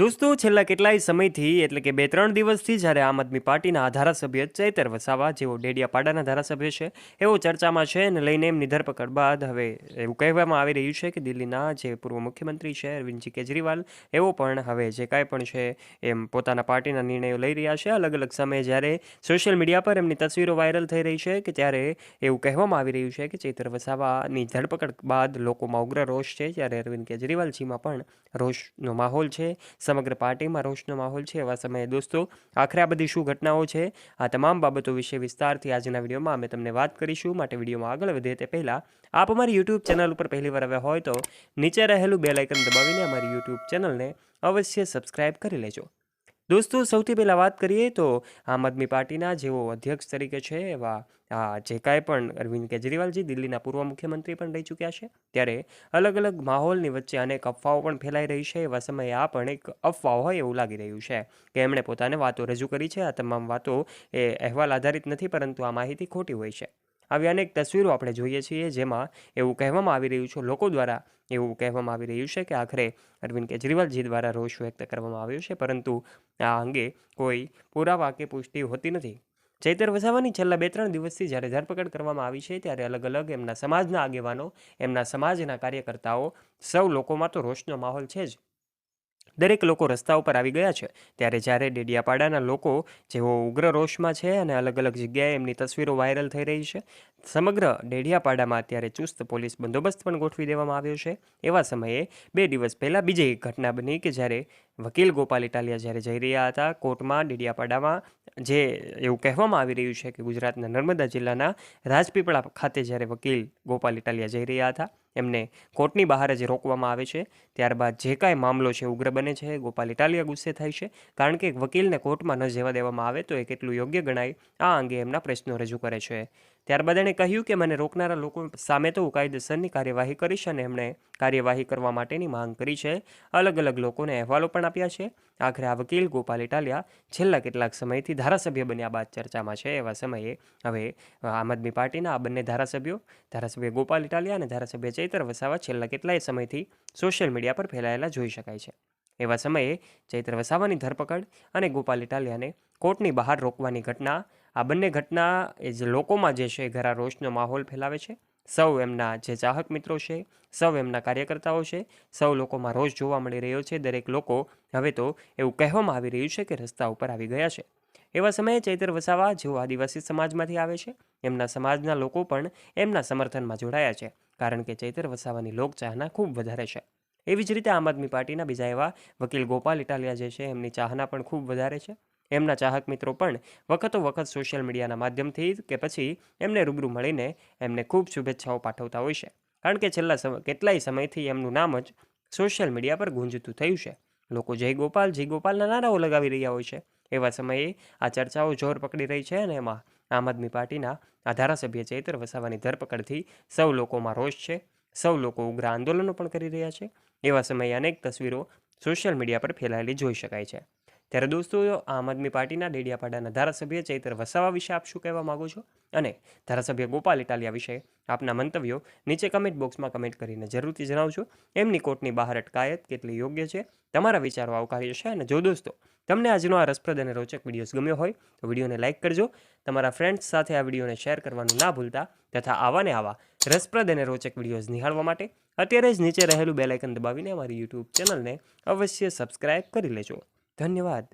દોસ્તો, છેલ્લા કેટલાય સમયથી, એટલે કે બે ત્રણ દિવસથી જ્યારે આમ આદમી પાર્ટીના ધારાસભ્ય ચૈતર વસાવા, જેઓ ડેડિયાપાડાના ધારાસભ્ય છે એવો ચર્ચામાં છે અને લઈને એમની ધરપકડ બાદ હવે એવું કહેવામાં આવી રહ્યું છે કે દિલ્હીના જે પૂર્વ મુખ્યમંત્રી છે, અરવિંદજી કેજરીવાલ એવો પણ હવે જે કાંઈ પણ છે એમ પોતાના પાર્ટીના નિર્ણયો લઈ રહ્યા છે. અલગ અલગ સમયે જ્યારે સોશિયલ મીડિયા પર એમની તસવીરો વાયરલ થઈ રહી છે કે ત્યારે એવું કહેવામાં આવી રહ્યું છે કે ચૈતર વસાવાની ધરપકડ બાદ લોકોમાં ઉગ્ર રોષ છે જ્યારે અરવિંદ કેજરીવાલજીમાં પણ રોષનો માહોલ છે. સમગ્ર પાર્ટીમાં રોષનો માહોલ છે એવા સમયે દોસ્તો, આખરે આ બધી શું ઘટનાઓ છે, આ તમામ બાબતો વિશે વિસ્તારથી આજના વિડીયોમાં અમે તમને વાત કરીશું. માટે વિડીયોમાં આગળ વધે તે પહેલાં, આપ અમારી યુટ્યુબ ચેનલ ઉપર પહેલી વાર આવ્યા હોય તો નીચે રહેલું બેલાઇકન દબાવીને અમારી યુટ્યુબ ચેનલને અવશ્ય સબસ્ક્રાઇબ કરી લેજો. દોસ્તો, સૌથી પહેલાં વાત કરીએ તો આમ આદમી પાર્ટીના જેઓ અધ્યક્ષ તરીકે છે એવા, આ જે કાંઈ પણ અરવિંદ કેજરીવાલજી દિલ્હીના પૂર્વ મુખ્યમંત્રી પણ રહી ચૂક્યા છે. ત્યારે અલગ અલગ માહોલની વચ્ચે અનેક અફવાઓ પણ ફેલાઈ રહી છે. એવા સમયે આ પણ એક અફવાઓ હોય એવું લાગી રહ્યું છે કે એમણે પોતાને વાતો રજૂ કરી છે. આ તમામ વાતો એ અહેવાલ આધારિત નથી, પરંતુ આ માહિતી ખોટી હોય છે. આવી અનેક તસવીરો આપણે જોઈએ છીએ, જેમાં એવું કહેવામાં આવી રહ્યું છે, લોકો દ્વારા એવું કહેવામાં આવી રહ્યું છે કે આખરે અરવિંદ કેજરીવાલજી દ્વારા રોષ વ્યક્ત કરવામાં આવ્યો છે, પરંતુ આ અંગે કોઈ પુરાવા કે પુષ્ટિ હોતી નથી. ચૈતર વસાવાની છેલ્લા બે ત્રણ દિવસથી જ્યારે ધરપકડ કરવામાં આવી છે, ત્યારે અલગ અલગ એમના સમાજના આગેવાનો, એમના સમાજના કાર્યકર્તાઓ સૌ લોકોમાં તો રોષનો માહોલ છે જ. દરેક લોકો રસ્તા ઉપર આવી ગયા છે. ત્યારે જ્યારે ડેડિયાપાડાના લોકો, જેઓ ઉગ્ર રોષમાં છે અને અલગ અલગ જગ્યાએ એમની તસવીરો વાયરલ થઈ રહી છે સમગ્ર ડેડિયાપાડામાં અત્યારે ચુસ્ત પોલીસ બંદોબસ્ત પણ ગોઠવી દેવામાં આવ્યો છે. એવા સમયે બે દિવસ પહેલાં બીજી એક ઘટના બની કે જ્યારે વકીલ ગોપાલ ઇટાલિયા જ્યારે જઈ રહ્યા હતા, કોર્ટમાં ડેડિયાપાડામાં જે એવું કહેવામાં આવી રહ્યું છે કે ગુજરાતના નર્મદા જિલ્લાના રાજપીપળા ખાતે જ્યારે વકીલ ગોપાલ ઇટાલિયા જઈ રહ્યા હતા, એમને કોર્ટની બહાર જ રોકવામાં આવે છે. ત્યારબાદ જે કાંઈ મામલો છે, ઉગ્ર બને છે, ગોપાલ ઇટાલિયા ગુસ્સે થાય છે. કારણ કે વકીલને કોર્ટમાં ન જવા દેવામાં આવે તો એ કેટલું યોગ્ય ગણાય, આ અંગે એમના પ્રશ્નો રજૂ કરે છે. ત્યારબાદ એણે કહ્યું કે મને રોકનારા લોકો સામે તો હું કાયદેસરની કાર્યવાહી કરીશ અને એમણે કાર્યવાહી કરવા માટેની માંગ કરી છે. અલગ અલગ લોકોને અહેવાલો પણ આપ્યા છે. આખરે આ વકીલ ગોપાલ ઇટાલિયા છેલ્લા કેટલાક સમયથી ધારાસભ્ય બન્યા બાદ ચર્ચામાં છે. એવા સમયે હવે આમ આદમી પાર્ટીના આ બંને ધારાસભ્યો, ધારાસભ્ય ગોપાલ ઇટાલિયા અને ધારાસભ્ય ચૈતર વસાવા છેલ્લા કેટલાય સમયથી સોશિયલ મીડિયા પર ફેલાયેલા જોઈ શકાય છે. એવા સમયે ચૈત્ર વસાવાની ધરપકડ અને ગોપાલ ઇટાલિયાને કોર્ટની બહાર રોકવાની ઘટના આ બંને ઘટના એ જે લોકોમાં જે છે ઘરા રોષનો માહોલ ફેલાવે છે. સૌ એમના જે ચાહક મિત્રો છે, સૌ એમના કાર્યકર્તાઓ છે, સૌ લોકોમાં રોષ જોવા મળી રહ્યો છે. દરેક લોકો હવે તો એવું કહેવામાં આવી રહ્યું છે કે રસ્તા ઉપર આવી ગયા છે. એવા સમયે ચૈતર વસાવા જેઓ આદિવાસી સમાજમાંથી આવે છે, એમના સમાજના લોકો પણ એમના સમર્થનમાં જોડાયા છે, કારણ કે ચૈતર વસાવાની લોકચાહના ખૂબ વધારે છે. એવી જ રીતે આમ આદમી પાર્ટીના બીજા એવા વકીલ ગોપાલ ઇટાલિયા જે છે, એમની ચાહના પણ ખૂબ વધારે છે. એમના ચાહક મિત્રો પણ વખતો વખત સોશિયલ મીડિયાના માધ્યમથી કે પછી એમને રૂબરૂ મળીને એમને ખૂબ શુભેચ્છાઓ પાઠવતા હોય છે. કારણ કે છેલ્લા સમય કેટલાય સમયથી એમનું નામ જ સોશિયલ મીડિયા પર ગુંજતું થયું છે. લોકો જય ગોપાલ, જય ગોપાલના નારાઓ લગાવી રહ્યા હોય છે. એવા સમયે આ ચર્ચાઓ જોર પકડી રહી છે અને એમાં આમ આદમી પાર્ટીના આ ધારાસભ્ય ચૈતર વસાવાની ધરપકડથી સૌ લોકોમાં રોષ છે. સૌ લોકો ઉગ્ર આંદોલનો પણ કરી રહ્યા છે. એવા સમયે અનેક તસવીરો સોશિયલ મીડિયા પર ફેલાયેલી જોઈ શકાય છે. ત્યારે દોસ્તો, આમ આદમી પાર્ટીના ડેડિયાપાડાના ધારાસભ્ય ચૈતર વસાવા વિશે આપ શું કહેવા માગો છો? અને ધારાસભ્ય ગોપાલ ઇટાલિયા વિશે આપના મંતવ્યો નીચે કમેન્ટ બોક્સમાં કમેન્ટ કરીને જરૂરથી જણાવજો. એમની કોર્ટની બહાર અટકાયત કેટલી યોગ્ય છે? તમારા વિચારો આવકાર્ય છે અને જો દોસ્તો, તમને આજનો આ રસપ્રદ અને રોચક વિડીયોઝ ગમ્યો હોય, તો વિડીયોને લાઇક કરજો. તમારા ફ્રેન્ડ્સ સાથે આ વિડીયોને શેર કરવાનું ના ભૂલતા તથા આવા ને આવા રસપ્રદ અને રોચક વિડીયોઝ નિહાળવા માટે અત્યારે જ નીચે રહેલું બેલાઇકન દબાવીને અમારી યુટ્યુબ ચેનલને અવશ્ય સબસ્ક્રાઇબ કરી લેજો. ધન્યવાદ.